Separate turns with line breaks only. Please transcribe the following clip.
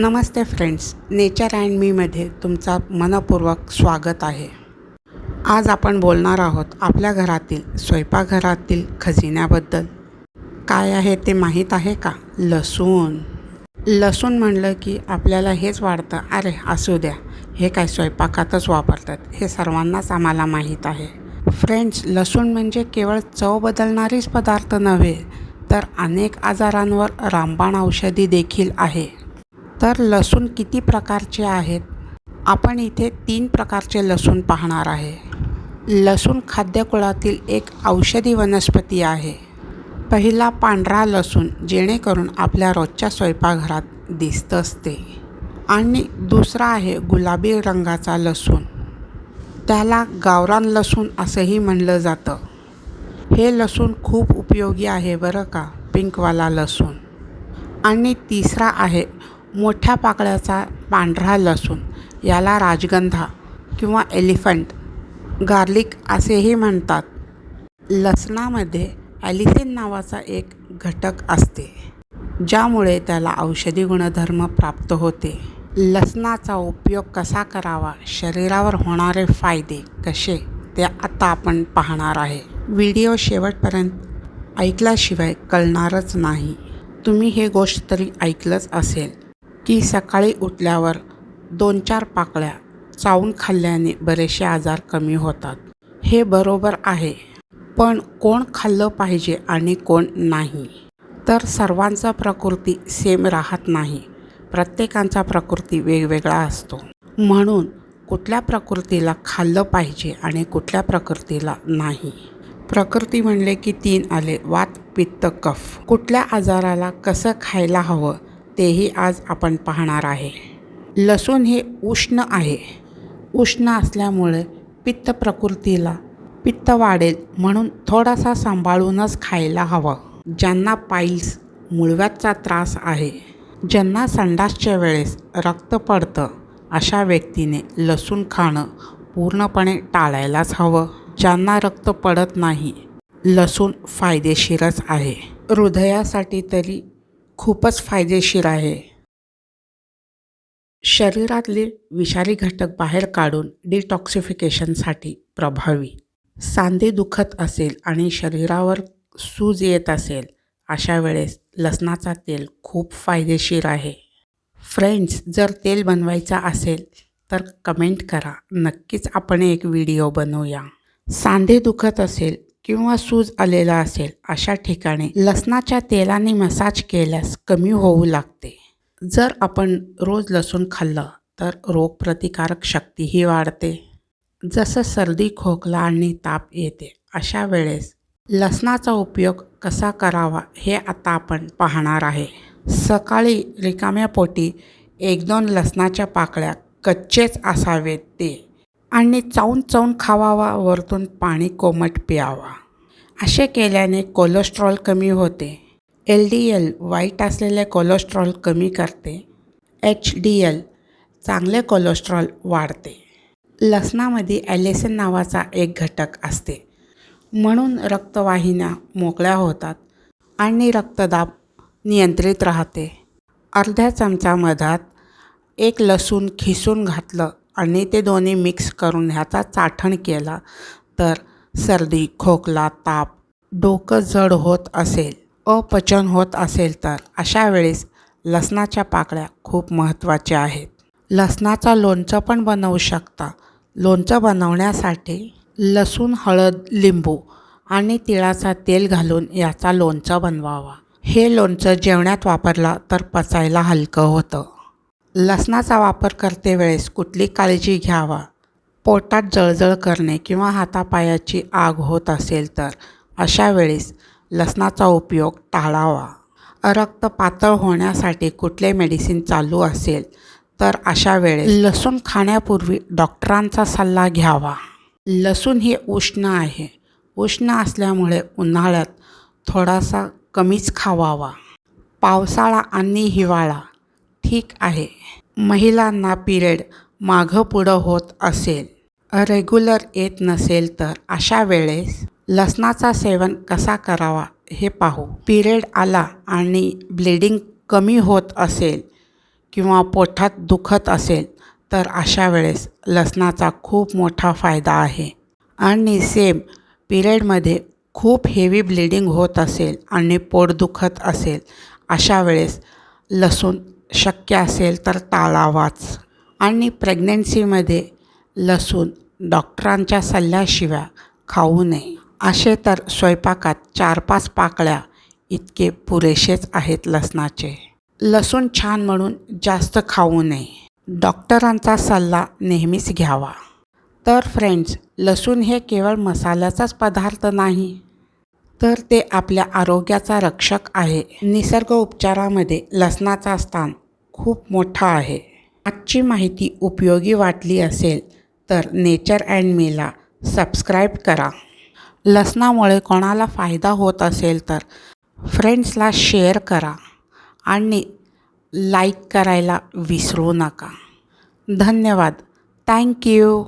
Namaste friends nature and मीमध्ये तुमचा मनपूर्वक स्वागत आहे. आज आपण बोलणार आहोत आपल्या घरातील स्वयंपाकघरातील खजिन्याबद्दल. काय आहे ते माहीत आहे का? लसूण. लसूण म्हणलं की आपल्याला हेच वाढतं अरे असू द्या हे काय स्वयंपाकातच वापरतात हे सर्वांनाच आम्हाला माहीत आहे. फ्रेंड्स लसूण म्हणजे केवळ चव बदलणारीच पदार्थ नव्हे तर अनेक आजारांवर रामबाण औषधी देखील आहे. तर लसूण किती प्रकारचे आहेत? आपण इथे तीन प्रकारचे लसूण पाहणार आहे. लसूण खाद्यकुळातील एक औषधी वनस्पती आहे. पहिला पांढरा लसूण जेणेकरून आपल्या रोजच्या स्वयंपाकघरात दिसत असते. आणि दुसरा आहे गुलाबी रंगाचा लसूण. त्याला गावरान लसूण असंही म्हणलं जातं. हे लसूण खूप उपयोगी आहे बरं का पिंकवाला लसूण? आणि तिसरा आहे मोठ्या पाकळ्याचा पांढरा लसूण याला राजगंधा किंवा एलिफंट गार्लिक असेही म्हणतात. लसणामध्ये ॲलिसिन नावाचा एक घटक असते ज्यामुळे त्याला औषधी गुणधर्म प्राप्त होते. लसणाचा उपयोग कसा करावा? शरीरावर होणारे फायदे कसे? ते आता आपण पाहणार आहे. व्हिडिओ शेवटपर्यंत ऐकल्याशिवाय कळणारच नाही. तुम्ही हे गोष्ट तरी ऐकलंच असेल. की सकाळी उठल्यावर दोन चार पाकळ्या चावून खाल्ल्याने बरेचसे आजार कमी होतात. हे बरोबर आहे पण कोण खाल्लं पाहिजे आणि कोण नाही? तर सर्वांचा प्रकृती सेम राहत नाही. प्रत्येकांचा प्रकृती वेगवेगळा असतो. म्हणून कुठल्या प्रकृतीला खाल्लं पाहिजे आणि कुठल्या प्रकृतीला नाही? प्रकृती म्हणले की तीन आले वात पित्त कफ. कुठल्या आजाराला कसं खायला हवं? तेही आज आपण पाहणार आहे. लसूण हे उष्ण आहे. उष्ण असल्यामुळे पित्त प्रकृतीला पित्त वाढेल म्हणून थोडासा सांभाळूनच खायला हवं. ज्यांना पाईल्स मुळव्याचा त्रास आहे ज्यांना संडासच्या वेळेस रक्त पडतं अशा व्यक्तीने लसूण खाणं पूर्णपणे टाळायलाच हवं. ज्यांना रक्त पडत नाही लसूण फायदेशीरच आहे. हृदयासाठी तरी खूपच फायदेशीर आहे. शरीरातले विषारी घटक बाहेर काढून डिटॉक्सिफिकेशनसाठी प्रभावी. सांधे दुखत असेल आणि शरीरावर सूज येत असेल अशा वेळेस लसणाचा तेल खूप फायदेशीर आहे. फ्रेंड्स जर तेल बनवायचं असेल तर कमेंट करा. नक्कीच आपण एक व्हिडिओ बनवूया. सांधे दुखत असेल किंवा सूज आलेला असेल अशा ठिकाणी लसणाच्या तेलाने मसाज केल्यास कमी होऊ लागते. जर आपण रोज लसूण खाल्लं तर रोगप्रतिकारक शक्तीही वाढते. जसं सर्दी खोकला आणि ताप येते अशा वेळेस लसणाचा उपयोग कसा करावा हे आता आपण पाहणार आहे. सकाळी रिकाम्या पोटी एक दोन लसणाच्या पाकळ्या कच्चेच असावेत ते आणि चावून चावून खावावा वरतून पाणी कोमट प्यावा. असे केल्याने कोलेस्ट्रॉल कमी होते. एल डी एल वाईट असलेले कोलेस्ट्रॉल कमी करते. एच डी एल चांगले कोलेस्ट्रॉल वाढते. लसणामध्ये ॲलेसन नावाचा एक घटक असते. म्हणून रक्तवाहिन्या मोकळ्या होतात आणि रक्तदाब नियंत्रित राहते. अर्ध्या चमचा मधात एक लसूण खिसून घातलं आणि ते दोन्ही मिक्स करून ह्याचा चाठण केला तर सर्दी खोकला ताप डोकं जड होत असेल अपचन होत असेल तर अशा वेळेस लसणाच्या पाकळ्या खूप महत्त्वाच्या आहेत. लसणाचा लोणचं पण बनवू शकता. लोणचं बनवण्यासाठी लसूण हळद लिंबू आणि तिळाचा तेल घालून याचा लोणचं बनवावा. हे लोणचं जेवणात वापरला तर पचायला हलकं होतं. लसणाचा वापर करते वेळेस कुठली काळजी घ्यावा? पोटात जळजळ करणे किंवा हातापायाची आग होत असेल तर अशा वेळेस लसणाचा उपयोग टाळावा. रक्त पातळ होण्यासाठी कुठले मेडिसिन चालू असेल तर अशा वेळेस लसूण खाण्यापूर्वी डॉक्टरांचा सल्ला घ्यावा. लसूण हे उष्ण आहे. उष्ण असल्यामुळे उन्हाळ्यात थोडासा कमीच खावावा. पावसाळा आणि हिवाळा ठीक आहे. महिलांना पिरियड मागं पुढं होत असेल रेग्युलर येत नसेल तर अशा वेळेस लसणाचा सेवन कसा करावा हे पाहू. पिरियड आला आणि ब्लिडिंग कमी होत असेल किंवा पोटात दुखत असेल तर अशा वेळेस लसणाचा खूप मोठा फायदा आहे. आणि सेम पिरियडमध्ये खूप हेवी ब्लिडिंग होत असेल आणि पोट दुखत असेल अशा वेळेस लसूण शक्य असेल तर टाळावाच आणि प्रेग्नन्सीमध्ये लसूण डॉक्टरांच्या सल्ल्याशिवाय खाऊ नये. असे तर स्वयंपाकात चार पाच पाकळ्या इतके पुरेसेच आहेत लसणाचे. लसूण छान म्हणून जास्त खाऊ नये. डॉक्टरांचा सल्ला नेहमीच घ्यावा. तर फ्रेंड्स लसूण हे केवळ मसाल्याचाच पदार्थ नाही. तर ते आपल्या आरोग्याचा रक्षक आहे. निसर्ग उपचारामध्ये लसणाचा स्थान खूप मोठा आहे. आजची माहिती उपयोगी वाटली असेल तर नेचर अँड मीला सबस्क्राईब करा. लसणामुळे कोणाला फायदा होत असेल तर फ्रेंड्सला शेअर करा आणि लाईक करायला विसरू नका. धन्यवाद. थँक्यू